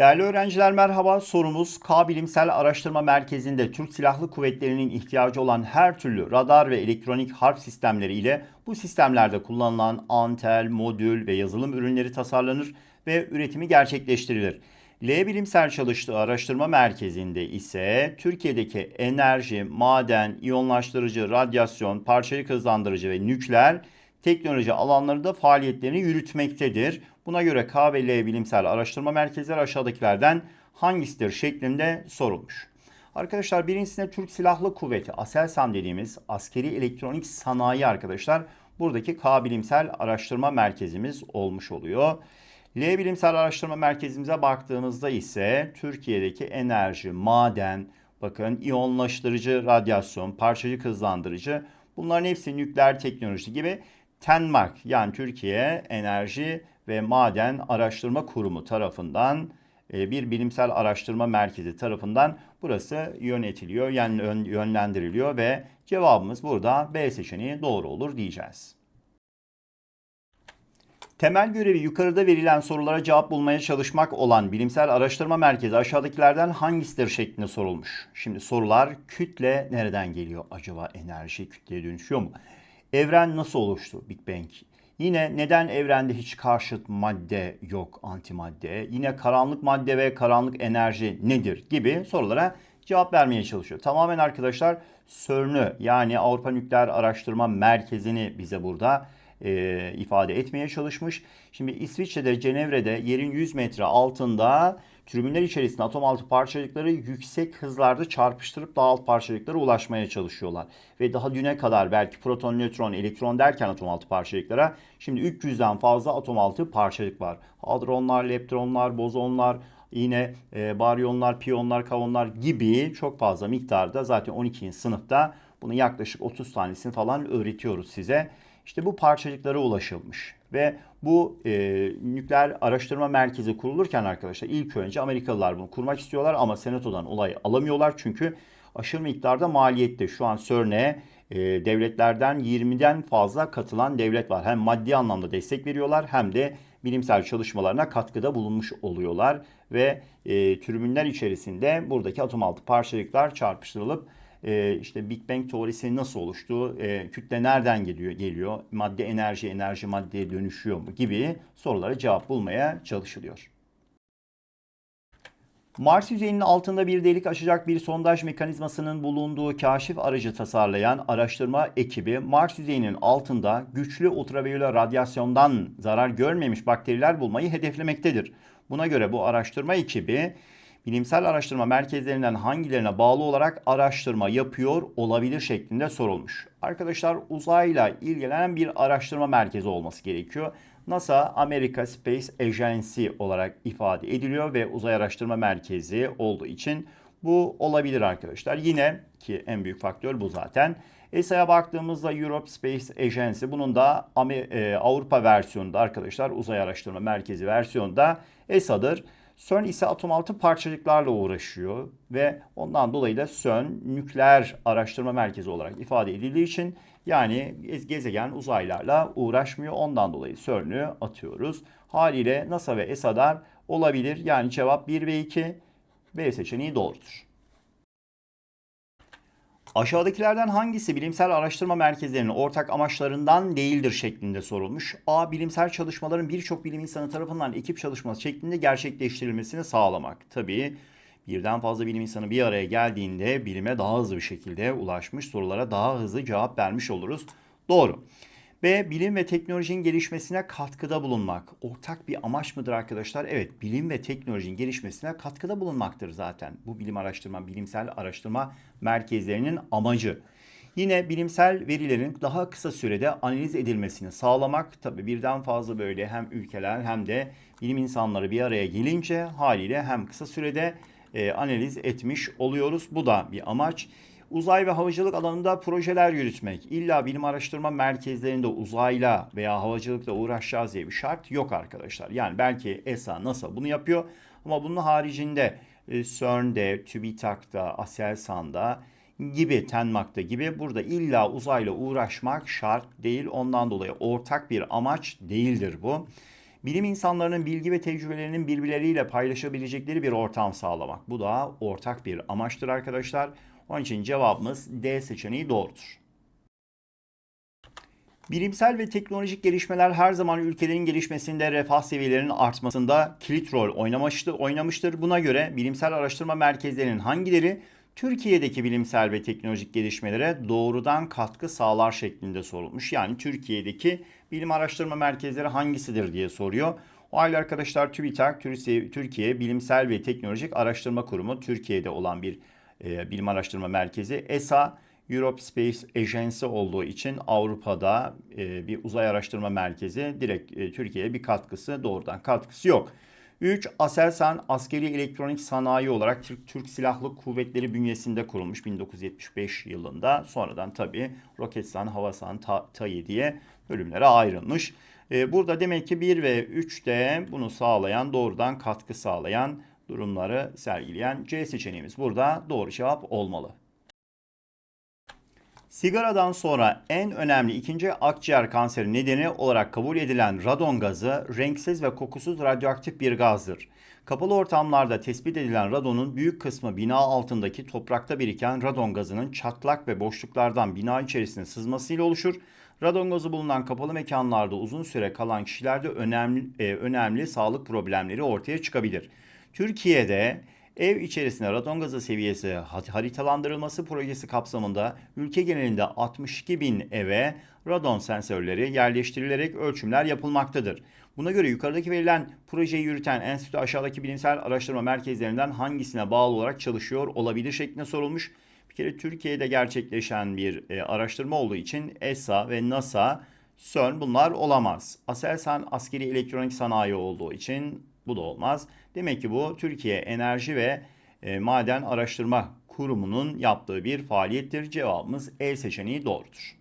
Değerli öğrenciler merhaba. Sorumuz K Bilimsel Araştırma Merkezi'nde Türk Silahlı Kuvvetleri'nin ihtiyacı olan her türlü radar ve elektronik harp sistemleri ile bu sistemlerde kullanılan antel, modül ve yazılım ürünleri tasarlanır ve üretimi gerçekleştirilir. L Bilimsel çalıştığı araştırma merkezinde ise Türkiye'deki enerji, maden, iyonlaştırıcı, radyasyon, parçayık hızlandırıcı ve nükleer teknoloji alanlarında faaliyetlerini yürütmektedir. Buna göre K ve L bilimsel araştırma merkezleri aşağıdakilerden hangisidir şeklinde sorulmuş. Arkadaşlar birincisinde Türk Silahlı Kuvveti, ASELSAN dediğimiz askeri elektronik sanayi arkadaşlar buradaki K bilimsel araştırma merkezimiz olmuş oluyor. L bilimsel araştırma merkezimize baktığımızda ise Türkiye'deki enerji, maden, bakın iyonlaştırıcı radyasyon, parçacık hızlandırıcı bunların hepsi nükleer teknoloji gibi TENMARK yani Türkiye Enerji ve Maden Araştırma Kurumu tarafından e, bir bilimsel araştırma merkezi tarafından burası yönetiliyor, yani yönlendiriliyor ve cevabımız burada B seçeneği doğru olur diyeceğiz. Temel görevi yukarıda verilen sorulara cevap bulmaya çalışmak olan bilimsel araştırma merkezi aşağıdakilerden hangisidir şeklinde sorulmuş. Şimdi sorular kütle nereden geliyor? Acaba enerji kütleye dönüşüyor mu? Evren nasıl oluştu Big Bang? Yine neden evrende hiç karşıt madde yok, antimadde? Yine karanlık madde ve karanlık enerji nedir gibi sorulara cevap vermeye çalışıyor. Tamamen arkadaşlar CERN'ü yani Avrupa Nükleer Araştırma Merkezi'ni bize burada e, ifade etmeye çalışmış. Şimdi İsviçre'de, Cenevre'de yerin 100 metre altında tribünler içerisinde atom altı parçacıkları yüksek hızlarda çarpıştırıp daha alt parçacıklara ulaşmaya çalışıyorlar. Ve daha düne kadar belki proton, nötron, elektron derken atom altı parçacıklara şimdi 300'den fazla atom altı parçacık var. Hadronlar, leptonlar, bozonlar, yine e, baryonlar, piyonlar, kavonlar gibi çok fazla miktarda zaten 12. sınıfta bunu yaklaşık 30 tanesini falan öğretiyoruz size. İşte bu parçacıklara ulaşılmış. Ve bu e, nükleer araştırma merkezi kurulurken arkadaşlar ilk önce Amerikalılar bunu kurmak istiyorlar ama Senato'dan olay alamıyorlar. Çünkü aşırı miktarda maliyette şu an CERN'e e, devletlerden 20'den fazla katılan devlet var. Hem maddi anlamda destek veriyorlar hem de bilimsel çalışmalarına katkıda bulunmuş oluyorlar. Ve e, türbinler içerisinde buradaki atom altı parçacıklar çarpıştırılıp e, işte Big Bang teorisi nasıl oluştu, e, kütle nereden geliyor, geliyor, madde enerji, enerji maddeye dönüşüyor mu gibi sorulara cevap bulmaya çalışılıyor. Mars yüzeyinin altında bir delik açacak bir sondaj mekanizmasının bulunduğu kaşif aracı tasarlayan araştırma ekibi Mars yüzeyinin altında güçlü ultraviyole radyasyondan zarar görmemiş bakteriler bulmayı hedeflemektedir. Buna göre bu araştırma ekibi bilimsel araştırma merkezlerinden hangilerine bağlı olarak araştırma yapıyor olabilir şeklinde sorulmuş. Arkadaşlar uzayla ilgilenen bir araştırma merkezi olması gerekiyor. NASA America Space Agency olarak ifade ediliyor ve uzay araştırma merkezi olduğu için bu olabilir arkadaşlar. Yine ki en büyük faktör bu zaten. ESA'ya baktığımızda Europe Space Agency bunun da e, Avrupa versiyonunda arkadaşlar uzay araştırma merkezi versiyonda ESA'dır. CERN ise atom altı parçacıklarla uğraşıyor ve ondan dolayı da CERN nükleer araştırma merkezi olarak ifade edildiği için yani gezegen uzaylarla uğraşmıyor. Ondan dolayı CERN'ü atıyoruz. Haliyle NASA ve ESA'lar olabilir. Yani cevap 1 ve 2 B seçeneği doğrudur. Aşağıdakilerden hangisi bilimsel araştırma merkezlerinin ortak amaçlarından değildir şeklinde sorulmuş. A. Bilimsel çalışmaların birçok bilim insanı tarafından ekip çalışması şeklinde gerçekleştirilmesini sağlamak. Tabii birden fazla bilim insanı bir araya geldiğinde bilime daha hızlı bir şekilde ulaşmış, sorulara daha hızlı cevap vermiş oluruz. Doğru. B. Bilim ve teknolojinin gelişmesine katkıda bulunmak. Ortak bir amaç mıdır arkadaşlar? Evet, bilim ve teknolojinin gelişmesine katkıda bulunmaktır zaten. Bu bilim araştırma, bilimsel araştırma merkezlerinin amacı. Yine bilimsel verilerin daha kısa sürede analiz edilmesini sağlamak. Tabii birden fazla böyle hem ülkeler hem de bilim insanları bir araya gelince haliyle hem kısa sürede e, analiz etmiş oluyoruz. Bu da bir amaç uzay ve havacılık alanında projeler yürütmek. İlla bilim araştırma merkezlerinde uzayla veya havacılıkla uğraşacağız diye bir şart yok arkadaşlar. Yani belki ESA, NASA bunu yapıyor ama bunun haricinde e, CERN'de, TÜBİTAK'ta, ASELSAN'da gibi, TENMAK'ta gibi burada illa uzayla uğraşmak şart değil. Ondan dolayı ortak bir amaç değildir bu. Bilim insanlarının bilgi ve tecrübelerinin birbirleriyle paylaşabilecekleri bir ortam sağlamak. Bu da ortak bir amaçtır arkadaşlar. Onun için cevabımız D seçeneği doğrudur. Bilimsel ve teknolojik gelişmeler her zaman ülkelerin gelişmesinde, refah seviyelerinin artmasında kilit rol oynamıştır. oynamıştır. Buna göre bilimsel araştırma merkezlerinin hangileri Türkiye'deki bilimsel ve teknolojik gelişmelere doğrudan katkı sağlar şeklinde sorulmuş. Yani Türkiye'deki bilim araştırma merkezleri hangisidir diye soruyor. O halde arkadaşlar TÜBİTAK, Türkiye Bilimsel ve Teknolojik Araştırma Kurumu, Türkiye'de olan bir e, bilim araştırma merkezi. ESA, Europe Space Agency olduğu için Avrupa'da e, bir uzay araştırma merkezi direkt e, Türkiye'ye bir katkısı doğrudan katkısı yok. 3. Aselsan askeri elektronik sanayi olarak Türk, Türk Silahlı Kuvvetleri bünyesinde kurulmuş 1975 yılında. Sonradan tabi Roketsan, Havasan, Ta, TAI diye bölümlere ayrılmış. E, burada demek ki 1 ve 3 de bunu sağlayan, doğrudan katkı sağlayan durumları sergileyen C seçeneğimiz burada doğru cevap olmalı. Sigaradan sonra en önemli ikinci akciğer kanseri nedeni olarak kabul edilen radon gazı renksiz ve kokusuz radyoaktif bir gazdır. Kapalı ortamlarda tespit edilen radonun büyük kısmı bina altındaki toprakta biriken radon gazının çatlak ve boşluklardan bina içerisine sızmasıyla oluşur. Radon gazı bulunan kapalı mekanlarda uzun süre kalan kişilerde önemli, e, önemli sağlık problemleri ortaya çıkabilir. Türkiye'de Ev içerisinde radon gazı seviyesi haritalandırılması projesi kapsamında ülke genelinde 62 bin eve radon sensörleri yerleştirilerek ölçümler yapılmaktadır. Buna göre yukarıdaki verilen projeyi yürüten enstitü aşağıdaki bilimsel araştırma merkezlerinden hangisine bağlı olarak çalışıyor olabilir şeklinde sorulmuş. Bir kere Türkiye'de gerçekleşen bir e, araştırma olduğu için ESA ve NASA, CERN bunlar olamaz. Aselsan askeri elektronik sanayi olduğu için bu da olmaz. Demek ki bu Türkiye Enerji ve e, Maden Araştırma Kurumu'nun yaptığı bir faaliyettir. Cevabımız E seçeneği doğrudur.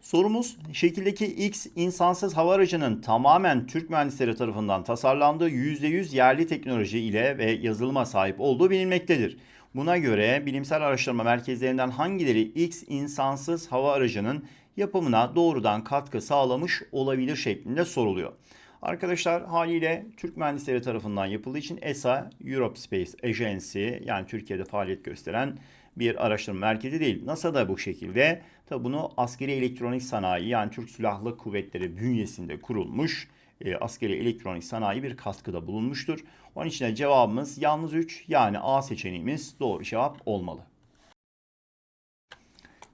Sorumuz şekildeki X insansız hava aracının tamamen Türk mühendisleri tarafından tasarlandığı %100 yerli teknoloji ile ve yazılıma sahip olduğu bilinmektedir. Buna göre bilimsel araştırma merkezlerinden hangileri X insansız hava aracının yapımına doğrudan katkı sağlamış olabilir şeklinde soruluyor. Arkadaşlar haliyle Türk mühendisleri tarafından yapıldığı için ESA, Europe Space Agency yani Türkiye'de faaliyet gösteren bir araştırma merkezi değil. NASA da bu şekilde. Tabi bunu askeri elektronik sanayi yani Türk Silahlı Kuvvetleri bünyesinde kurulmuş e, askeri elektronik sanayi bir katkıda bulunmuştur. Onun için de cevabımız yalnız 3 yani A seçeneğimiz doğru cevap olmalı.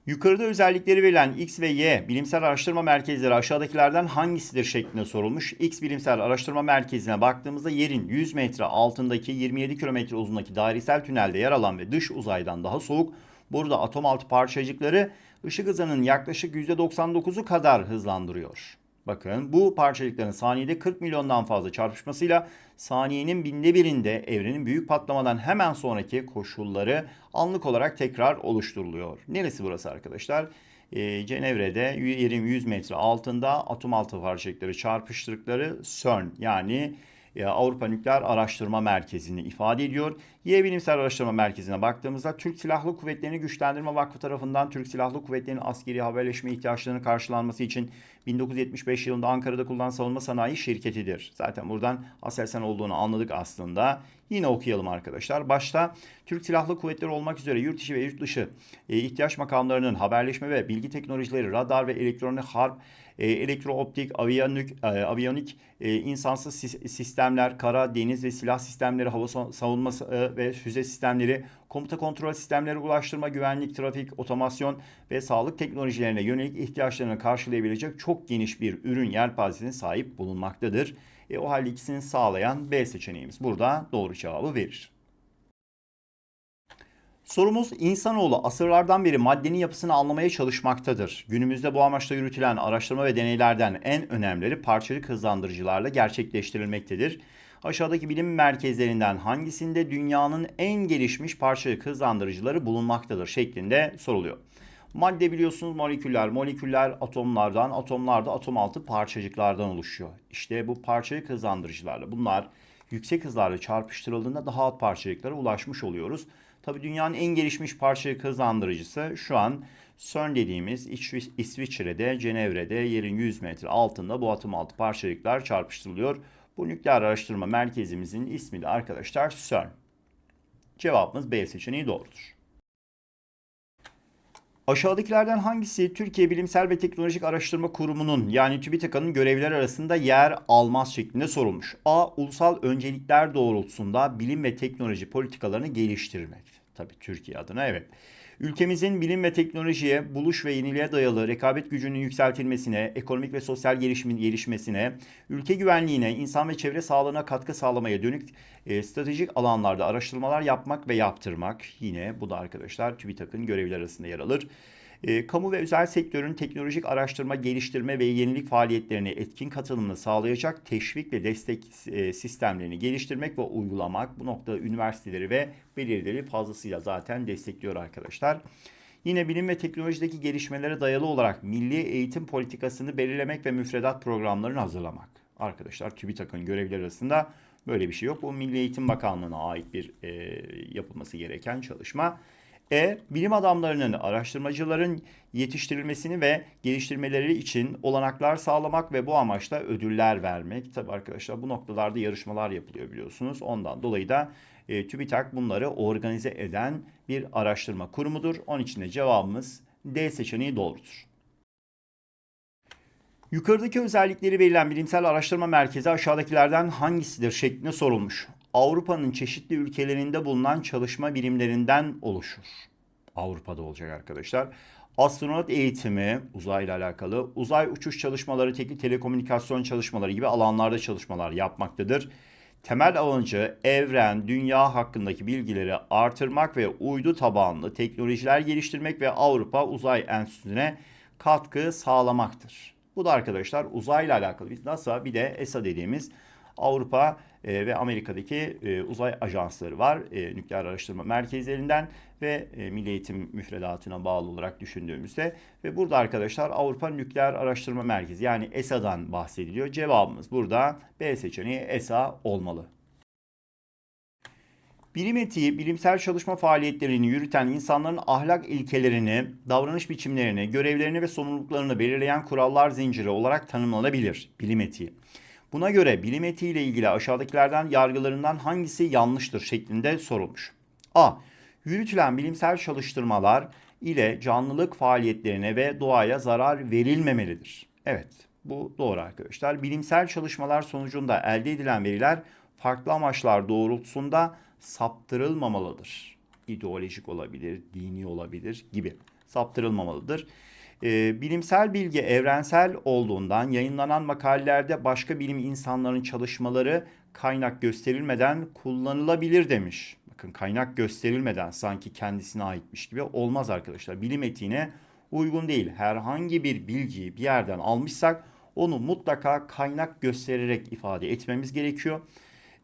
Yukarıda özellikleri verilen X ve Y bilimsel araştırma merkezleri aşağıdakilerden hangisidir şeklinde sorulmuş. X bilimsel araştırma merkezine baktığımızda yerin 100 metre altındaki 27 kilometre uzunluğundaki dairesel tünelde yer alan ve dış uzaydan daha soğuk. Burada atom altı parçacıkları ışık hızının yaklaşık %99'u kadar hızlandırıyor. Bakın bu parçacıkların saniyede 40 milyondan fazla çarpışmasıyla saniyenin binde birinde evrenin büyük patlamadan hemen sonraki koşulları anlık olarak tekrar oluşturuluyor. Neresi burası arkadaşlar? Ee, Cenevre'de yerin 100 metre altında atom altı parçacıkları çarpıştırdıkları CERN yani Avrupa Nükleer Araştırma Merkezi'ni ifade ediyor. Y Bilimsel Araştırma Merkezi'ne baktığımızda Türk Silahlı Kuvvetleri'ni Güçlendirme Vakfı tarafından Türk Silahlı Kuvvetleri'nin askeri haberleşme ihtiyaçlarını karşılanması için 1975 yılında Ankara'da kurulan savunma sanayi şirketidir. Zaten buradan Aselsan olduğunu anladık aslında. Yine okuyalım arkadaşlar. Başta Türk Silahlı Kuvvetleri olmak üzere yurt içi ve yurt dışı e, ihtiyaç makamlarının haberleşme ve bilgi teknolojileri, radar ve elektronik harp, e, elektrooptik, aviyonik, e, aviyonik e, insansız sistemler, kara, deniz ve silah sistemleri, hava savunması e, ve füze sistemleri, komuta kontrol sistemleri, ulaştırma, güvenlik, trafik, otomasyon ve sağlık teknolojilerine yönelik ihtiyaçlarını karşılayabilecek çok geniş bir ürün yelpazesine sahip bulunmaktadır. E, o halde ikisini sağlayan B seçeneğimiz burada doğru cevabı verir. Sorumuz insanoğlu asırlardan beri maddenin yapısını anlamaya çalışmaktadır. Günümüzde bu amaçla yürütülen araştırma ve deneylerden en önemlileri parçacık hızlandırıcılarla gerçekleştirilmektedir. Aşağıdaki bilim merkezlerinden hangisinde dünyanın en gelişmiş parçacık hızlandırıcıları bulunmaktadır şeklinde soruluyor. Madde biliyorsunuz moleküller, moleküller atomlardan, atomlar da atom altı parçacıklardan oluşuyor. İşte bu parçacık hızlandırıcılarla bunlar yüksek hızlarla çarpıştırıldığında daha alt parçacıklara ulaşmış oluyoruz. Tabii dünyanın en gelişmiş parçacık hızlandırıcısı şu an CERN dediğimiz İsvi- İsviçre'de, Cenevre'de yerin 100 metre altında bu atom altı parçacıklar çarpıştırılıyor. Bu nükleer araştırma merkezimizin ismi de arkadaşlar CERN. Cevabımız B seçeneği doğrudur. Aşağıdakilerden hangisi Türkiye Bilimsel ve Teknolojik Araştırma Kurumu'nun yani TÜBİTAK'ın görevleri arasında yer almaz şeklinde sorulmuş. A. Ulusal öncelikler doğrultusunda bilim ve teknoloji politikalarını geliştirmek. Tabii Türkiye adına evet. Ülkemizin bilim ve teknolojiye, buluş ve yeniliğe dayalı rekabet gücünün yükseltilmesine, ekonomik ve sosyal gelişimin gelişmesine, ülke güvenliğine, insan ve çevre sağlığına katkı sağlamaya dönük e, stratejik alanlarda araştırmalar yapmak ve yaptırmak. Yine bu da arkadaşlar TÜBİTAK'ın görevleri arasında yer alır. E, kamu ve özel sektörün teknolojik araştırma, geliştirme ve yenilik faaliyetlerine etkin katılımını sağlayacak teşvik ve destek e, sistemlerini geliştirmek ve uygulamak. Bu noktada üniversiteleri ve belirleri fazlasıyla zaten destekliyor arkadaşlar. Yine bilim ve teknolojideki gelişmelere dayalı olarak milli eğitim politikasını belirlemek ve müfredat programlarını hazırlamak. Arkadaşlar TÜBİTAK'ın görevleri arasında böyle bir şey yok. Bu Milli Eğitim Bakanlığı'na ait bir e, yapılması gereken çalışma. E. Bilim adamlarının, araştırmacıların yetiştirilmesini ve geliştirmeleri için olanaklar sağlamak ve bu amaçla ödüller vermek. Tabi arkadaşlar bu noktalarda yarışmalar yapılıyor biliyorsunuz. Ondan dolayı da e, TÜBİTAK bunları organize eden bir araştırma kurumudur. Onun için de cevabımız D seçeneği doğrudur. Yukarıdaki özellikleri verilen bilimsel araştırma merkezi aşağıdakilerden hangisidir şeklinde sorulmuş. Avrupa'nın çeşitli ülkelerinde bulunan çalışma birimlerinden oluşur. Avrupa'da olacak arkadaşlar. Astronot eğitimi, uzayla alakalı, uzay uçuş çalışmaları, teknik telekomünikasyon çalışmaları gibi alanlarda çalışmalar yapmaktadır. Temel amacı evren, dünya hakkındaki bilgileri artırmak ve uydu tabanlı teknolojiler geliştirmek ve Avrupa Uzay Enstitüsü'ne katkı sağlamaktır. Bu da arkadaşlar uzayla alakalı bir NASA bir de ESA dediğimiz Avrupa e, ve Amerika'daki e, uzay ajansları var. E, nükleer araştırma merkezlerinden ve e, Milli Eğitim müfredatına bağlı olarak düşündüğümüzde ve burada arkadaşlar Avrupa Nükleer Araştırma Merkezi yani ESA'dan bahsediliyor. Cevabımız burada B seçeneği ESA olmalı. Bilim etiği, bilimsel çalışma faaliyetlerini yürüten insanların ahlak ilkelerini, davranış biçimlerini, görevlerini ve sorumluluklarını belirleyen kurallar zinciri olarak tanımlanabilir bilim etiği. Buna göre bilim etiği ile ilgili aşağıdakilerden yargılarından hangisi yanlıştır şeklinde sorulmuş. A. Yürütülen bilimsel çalıştırmalar ile canlılık faaliyetlerine ve doğaya zarar verilmemelidir. Evet, bu doğru arkadaşlar. Bilimsel çalışmalar sonucunda elde edilen veriler farklı amaçlar doğrultusunda saptırılmamalıdır. İdeolojik olabilir, dini olabilir gibi saptırılmamalıdır. Ee, bilimsel bilgi evrensel olduğundan yayınlanan makalelerde başka bilim insanlarının çalışmaları kaynak gösterilmeden kullanılabilir demiş. Bakın kaynak gösterilmeden sanki kendisine aitmiş gibi olmaz arkadaşlar. Bilim etiğine uygun değil. Herhangi bir bilgiyi bir yerden almışsak onu mutlaka kaynak göstererek ifade etmemiz gerekiyor.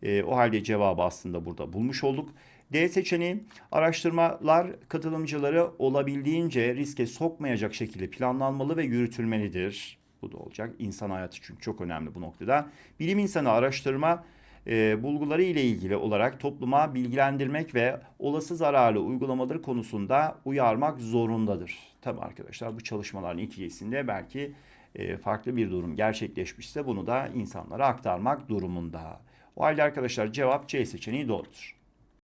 E, o halde cevabı aslında burada bulmuş olduk. D seçeneği araştırmalar katılımcıları olabildiğince riske sokmayacak şekilde planlanmalı ve yürütülmelidir. Bu da olacak. İnsan hayatı çünkü çok önemli bu noktada. Bilim insanı araştırma e, bulguları ile ilgili olarak topluma bilgilendirmek ve olası zararlı uygulamaları konusunda uyarmak zorundadır. Tabi arkadaşlar bu çalışmaların neticesinde belki e, farklı bir durum gerçekleşmişse bunu da insanlara aktarmak durumunda. O halde arkadaşlar cevap C seçeneği doğrudur.